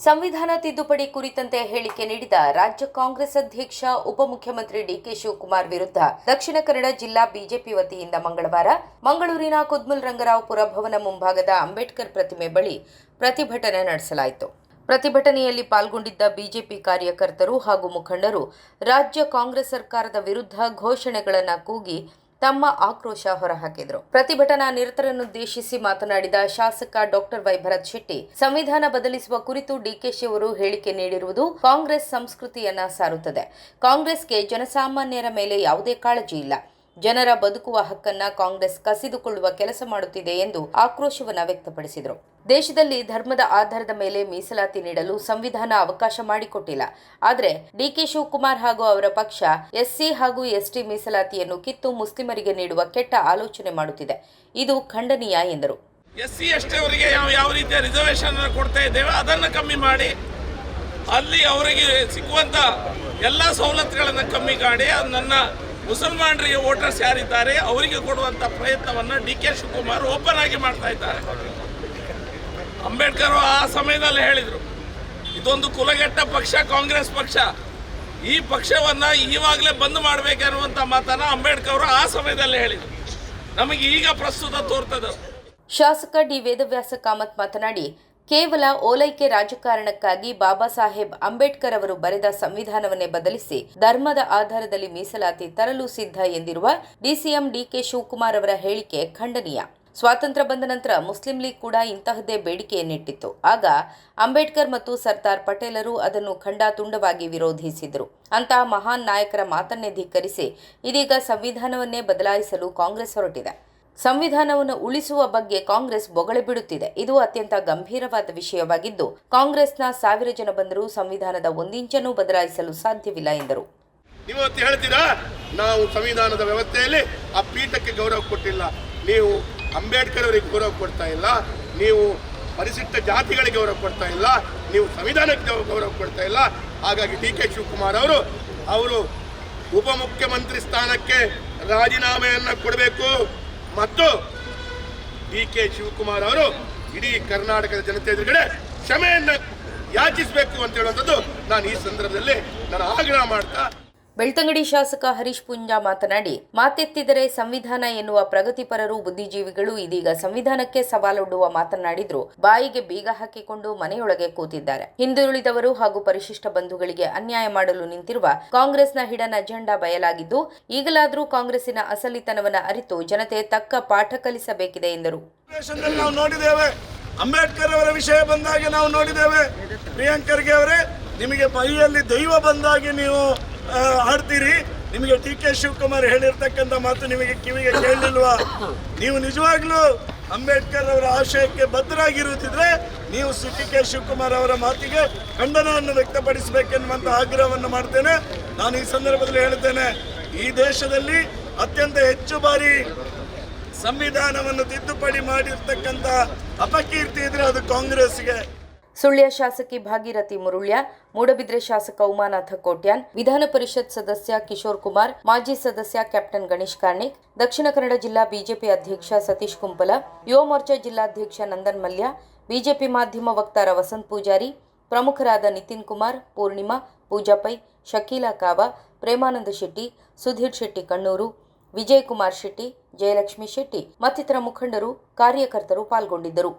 ಸಂವಿಧಾನ ತಿದ್ದುಪಡಿ ಕುರಿತಂತೆ ಹೇಳಿಕೆ ನೀಡಿದ ರಾಜ್ಯ ಕಾಂಗ್ರೆಸ್ ಅಧ್ಯಕ್ಷ, ಉಪಮುಖ್ಯಮಂತ್ರಿ ಡಿಕೆ ಶಿವಕುಮಾರ್ ವಿರುದ್ಧ ದಕ್ಷಿಣ ಕನ್ನಡ ಜಿಲ್ಲಾ ಬಿಜೆಪಿ ವತಿಯಿಂದ ಮಂಗಳವಾರ ಮಂಗಳೂರಿನ ಕುದ್ಮುಲ್ ರಂಗರಾವ್ ಪುರಭವನ ಮುಂಭಾಗದ ಅಂಬೇಡ್ಕರ್ ಪ್ರತಿಮೆ ಬಳಿ ಪ್ರತಿಭಟನೆ ನಡೆಸಲಾಯಿತು. ಪ್ರತಿಭಟನೆಯಲ್ಲಿ ಪಾಲ್ಗೊಂಡಿದ್ದ ಬಿಜೆಪಿ ಕಾರ್ಯಕರ್ತರು ಹಾಗೂ ಮುಖಂಡರು ರಾಜ್ಯ ಕಾಂಗ್ರೆಸ್ ಸರ್ಕಾರದ ವಿರುದ್ಧ ಘೋಷಣೆಗಳನ್ನು ಕೂಗಿ ತಮ್ಮ ಆಕ್ರೋಶ ಹೊರಹಾಕಿದರು. ಪ್ರತಿಭಟನಾ ನಿರತರನ್ನುದ್ದೇಶಿಸಿ ಮಾತನಾಡಿದ ಶಾಸಕ ಡಾಕ್ಟರ್ ವೈ ಭರತ್ ಶೆಟ್ಟಿ, ಸಂವಿಧಾನ ಬದಲಿಸುವ ಕುರಿತು ಡಿಕೆಶಿ ಅವರು ಹೇಳಿಕೆ ನೀಡಿರುವುದು ಕಾಂಗ್ರೆಸ್ ಸಂಸ್ಕೃತಿಯನ್ನ ಸಾರುತ್ತದೆ. ಕಾಂಗ್ರೆಸ್ಗೆ ಜನಸಾಮಾನ್ಯರ ಮೇಲೆ ಯಾವುದೇ ಕಾಳಜಿ ಇಲ್ಲ. ಜನರ ಬದುಕುವ ಹಕ್ಕನ್ನ ಕಾಂಗ್ರೆಸ್ ಕಸಿದುಕೊಳ್ಳುವ ಕೆಲಸ ಮಾಡುತ್ತಿದೆ ಎಂದು ಆಕ್ರೋಶವನ್ನ ವ್ಯಕ್ತಪಡಿಸಿದರು. ದೇಶದಲ್ಲಿ ಧರ್ಮದ ಆಧಾರದ ಮೇಲೆ ಮೀಸಲಾತಿ ನೀಡಲು ಸಂವಿಧಾನ ಅವಕಾಶ ಮಾಡಿಕೊಟ್ಟಿಲ್ಲ. ಆದರೆ ಡಿಕೆ ಶಿವಕುಮಾರ್ ಹಾಗೂ ಅವರ ಪಕ್ಷ, ಎಸ್ಸಿ ಹಾಗೂ ಎಸ್ಟಿ ಮೀಸಲಾತಿಯನ್ನು ಕಿತ್ತು ಮುಸ್ಲಿಮರಿಗೆ ನೀಡುವ ಕೆಟ್ಟ ಆಲೋಚನೆ ಮಾಡುತ್ತಿದೆ. ಇದು ಖಂಡನೀಯ ಎಂದರು. ಎಸ್ ಸಿ ಎಸ್ ಟಿ ಅವರಿಗೆ ಯಾವ ಯಾವ ರೀತಿಯ ರಿಸರ್ವೇಶನ್ ಕೊಡ್ತಾ ಇದ್ದೇವೆ, ಅದನ್ನು ಕಮ್ಮಿ ಮಾಡಿ. ಅಲ್ಲಿ ಅವರಿಗೆ ಸಿಗುವಂತ ಎಲ್ಲ ಸವಲತ್ತುಗಳನ್ನು ಕಮ್ಮಿ ಮಾಡಿ. ನನ್ನ ಮುಸಲ್ಮಾನರಿಗೆ ವೋಟರ್ಸ್ ಯಾರಿದ್ದಾರೆ, ಅವರಿಗೆ ಕೊಡುವಂತ ಪ್ರಯತ್ನವನ್ನು ಡಿ ಕೆ ಶಿವಕುಮಾರ್ ಓಪನ್ ಆಗಿ ಮಾಡ್ತಾ ಇದ್ದಾರೆ. ಅಂಬೇಡ್ಕರ್ ಆ ಸಮಯದಲ್ಲಿ ಹೇಳಿದರು, ಇದೊಂದು ಕುಲಗೆಟ್ಟ ಪಕ್ಷ, ಕಾಂಗ್ರೆಸ್ ಪಕ್ಷ. ಈ ಪಕ್ಷವನ್ನ ಈವಾಗಲೇ ಬಂದ್ ಮಾಡಬೇಕನ್ನುವಂಥ ಮಾತನ್ನ ಅಂಬೇಡ್ಕರ್ ಅವರು ಆ ಸಮಯದಲ್ಲಿ ಹೇಳಿದರು. ನಮಗೆ ಈಗ ಪ್ರಸ್ತುತ ತೋರ್ತದೆ. ಶಾಸಕ ಡಿ ವೇದವ್ಯಾಸ ಕಾಮತ್ ಮಾತನಾಡಿ, ಕೇವಲ ಓಲೈಕೆ ರಾಜಕಾರಣಕ್ಕಾಗಿ ಬಾಬಾ ಸಾಹೇಬ್ ಅಂಬೇಡ್ಕರ್ ಅವರು ಬರೆದ ಸಂವಿಧಾನವನ್ನೇ ಬದಲಿಸಿ ಧರ್ಮದ ಆಧಾರದಲ್ಲಿ ಮೀಸಲಾತಿ ತರಲು ಸಿದ್ಧ ಎಂದಿರುವ ಡಿಸಿಎಂ ಡಿಕೆ ಶಿವಕುಮಾರ್ ಅವರ ಹೇಳಿಕೆ ಖಂಡನೀಯ. ಸ್ವಾತಂತ್ರ್ಯ ಬಂದ ನಂತರ ಮುಸ್ಲಿಂ ಲೀಗ್ ಕೂಡ ಇಂತಹದ್ದೇ ಬೇಡಿಕೆಯನ್ನಿಟ್ಟಿತ್ತು ಆಗ ಅಂಬೇಡ್ಕರ್ ಮತ್ತು ಸರ್ದಾರ್ ಪಟೇಲರು ಅದನ್ನು ಖಂಡಾತುಂಡವಾಗಿ ವಿರೋಧಿಸಿದರು. ಅಂತಹ ಮಹಾನ್ ನಾಯಕರ ಮಾತನ್ನೇ ಧಿಕ್ಕರಿಸಿ ಇದೀಗ ಸಂವಿಧಾನವನ್ನೇ ಬದಲಾಯಿಸಲು ಕಾಂಗ್ರೆಸ್ ಹೊರಟಿದೆ. ಸಂವಿಧಾನವನ್ನು ಉಳಿಸುವ ಬಗ್ಗೆ ಕಾಂಗ್ರೆಸ್ ಬೊಗಳೆ ಬಿಡುತ್ತಿದೆ. ಇದು ಅತ್ಯಂತ ಗಂಭೀರವಾದ ವಿಷಯವಾಗಿದ್ದು, ಕಾಂಗ್ರೆಸ್ನ ಸಾವಿರ ಜನ ಬಂದರೂ ಸಂವಿಧಾನದ ಒಂದಿಂಚನ್ನು ಬದಲಾಯಿಸಲು ಸಾಧ್ಯವಿಲ್ಲ ಎಂದರು. ಇವತ್ತು ಹೇಳ್ತೀರಾ? ನಾವು ಸಂವಿಧಾನದ ವ್ಯವಸ್ಥೆಯಲ್ಲಿ ಆ ಪೀಠಕ್ಕೆ ಗೌರವ ಕೊಟ್ಟಿಲ್ಲ. ನೀವು ಅಂಬೇಡ್ಕರ್ ಅವರಿಗೆ ಗೌರವ ಕೊಡ್ತಾ ಇಲ್ಲ, ನೀವು ಪರಿಶಿಷ್ಟ ಜಾತಿಗಳಿಗೆ ಗೌರವ ಕೊಡ್ತಾ ಇಲ್ಲ, ನೀವು ಸಂವಿಧಾನಕ್ಕೆ ಗೌರವ ಕೊಡ್ತಾ ಇಲ್ಲ. ಹಾಗಾಗಿ ಡಿ ಕೆ ಶಿವಕುಮಾರ್ ಅವರು ಅವರು ಉಪಮುಖ್ಯಮಂತ್ರಿ ಸ್ಥಾನಕ್ಕೆ ರಾಜೀನಾಮೆಯನ್ನು ಕೊಡಬೇಕು. ಮತ್ತು ಡಿ ಕೆ ಶಿವಕುಮಾರ್ ಅವರು ಇಡೀ ಕರ್ನಾಟಕದ ಜನತೆ ಎದುರುಗಡೆ ಕ್ಷಮೆಯನ್ನು ಯಾಚಿಸಬೇಕು ಅಂತ ಹೇಳುವಂಥದ್ದು ನಾನು ಈ ಸಂದರ್ಭದಲ್ಲಿ ನಾನು ಆಗ್ರಹ ಮಾಡ್ತಾ ಬೆಳ್ತಂಗಡಿ ಶಾಸಕ ಹರೀಶ್ ಪುಂಜಾ ಮಾತನಾಡಿ, ಮಾತೆತ್ತಿದರೆ ಸಂವಿಧಾನ ಎನ್ನುವ ಪ್ರಗತಿಪರರು ಬುದ್ಧಿಜೀವಿಗಳು ಇದೀಗ ಸಂವಿಧಾನಕ್ಕೆ ಸವಾಲೊಡ್ಡುವ ಮಾತನಾಡಿದ್ರು ಬಾಯಿಗೆ ಬೀಗ ಹಾಕಿಕೊಂಡು ಮನೆಯೊಳಗೆ ಕೂತಿದ್ದಾರೆ. ಹಿಂದುಳಿದವರು ಹಾಗೂ ಪರಿಶಿಷ್ಟ ಬಂಧುಗಳಿಗೆ ಅನ್ಯಾಯ ಮಾಡಲು ನಿಂತಿರುವ ಕಾಂಗ್ರೆಸ್ನ ಹಿಡನ್ ಅಜೆಂಡಾ ಬಯಲಾಗಿದ್ದು, ಈಗಲಾದರೂ ಕಾಂಗ್ರೆಸ್ಸಿನ ಅಸಲಿತನವನ ಅರಿತು ಜನತೆ ತಕ್ಕ ಪಾಠ ಕಲಿಸಬೇಕಿದೆ ಎಂದರು. ಅಂಬೇಡ್ಕರ್ ಅವರ ವಿಷಯ ಬಂದಾಗ ನಾವು ನೋಡಿದ್ದೇವೆ. ಪ್ರಿಯಾಂಕರ್ಗೆ ಅವರೇ, ನಿಮಗೆ ಬೈಯಲ್ಲಿ ದೈವ ಬಂದಾಗಿ ನೀವು ಆಡ್ತೀರಿ ನಿಮಗೆ ಟಿ ಕೆ ಶಿವಕುಮಾರ್ ಹೇಳಿರ್ತಕ್ಕಂಥ ಮಾತು ನಿಮಗೆ ಕಿವಿಗೆ ಕೇಳಲಿಲ್ವಾ? ನೀವು ನಿಜವಾಗ್ಲೂ ಅಂಬೇಡ್ಕರ್ ಅವರ ಆಶಯಕ್ಕೆ ಬದ್ಧರಾಗಿರುತ್ತಿದ್ರೆ ನೀವು ಸಿ ಟಿ ಕೆ ಶಿವಕುಮಾರ್ ಅವರ ಮಾತಿಗೆ ಖಂಡನವನ್ನು ವ್ಯಕ್ತಪಡಿಸಬೇಕೆನ್ನುವಂಥ ಆಗ್ರಹವನ್ನು ಮಾಡ್ತೇನೆ. ನಾನು ಈ ಸಂದರ್ಭದಲ್ಲಿ ಹೇಳ್ತೇನೆ ಈ ದೇಶದಲ್ಲಿ ಅತ್ಯಂತ ಹೆಚ್ಚು ಬಾರಿ ಸಂವಿಧಾನವನ್ನು ತಿದ್ದುಪಡಿ ಮಾಡಿರ್ತಕ್ಕಂಥ ಅಪಕೀರ್ತಿ ಇದ್ರೆ ಅದು ಕಾಂಗ್ರೆಸ್ಗೆ. ಸುಳ್ಯ ಶಾಸಕಿ ಭಾಗೀರಥಿ ಮುರುಳ್ಯ, ಮೂಡಬಿದ್ರೆ ಶಾಸಕ ಉಮಾನಾಥ ಕೋಟ್ಯಾನ್, ವಿಧಾನ ಪರಿಷತ್ ಸದಸ್ಯ ಕಿಶೋರ್ ಕುಮಾರ್, ಮಾಜಿ ಸದಸ್ಯ ಕ್ಯಾಪ್ಟನ್ ಗಣೇಶ್ ಕಾರ್ಣಿಕ್, ದಕ್ಷಿಣ ಕನ್ನಡ ಜಿಲ್ಲಾ ಬಿಜೆಪಿ ಅಧ್ಯಕ್ಷ ಸತೀಶ್ ಕುಂಪಲ, ಯುವ ಮೋರ್ಚಾ ಜಿಲ್ಲಾಧ್ಯಕ್ಷ ನಂದನ್ ಮಲ್ಯ, ಬಿಜೆಪಿ ಮಾಧ್ಯಮ ವಕ್ತಾರ ವಸಂತ್ ಪೂಜಾರಿ, ಪ್ರಮುಖರಾದ ನಿತಿನ್ ಕುಮಾರ್, ಪೂರ್ಣಿಮಾ, ಪೂಜಾ ಪೈ, ಶಕೀಲಾ ಕಾವ, ಪ್ರೇಮಾನಂದ ಶೆಟ್ಟಿ, ಸುಧೀರ್ ಶೆಟ್ಟಿ ಕಣ್ಣೂರು ವಿಜಯಕುಮಾರ್ ಶೆಟ್ಟಿ, ಜಯಲಕ್ಷ್ಮಿ ಶೆಟ್ಟಿ, ಮತ್ತಿತರ ಮುಖಂಡರು, ಕಾರ್ಯಕರ್ತರು ಪಾಲ್ಗೊಂಡಿದ್ದರು.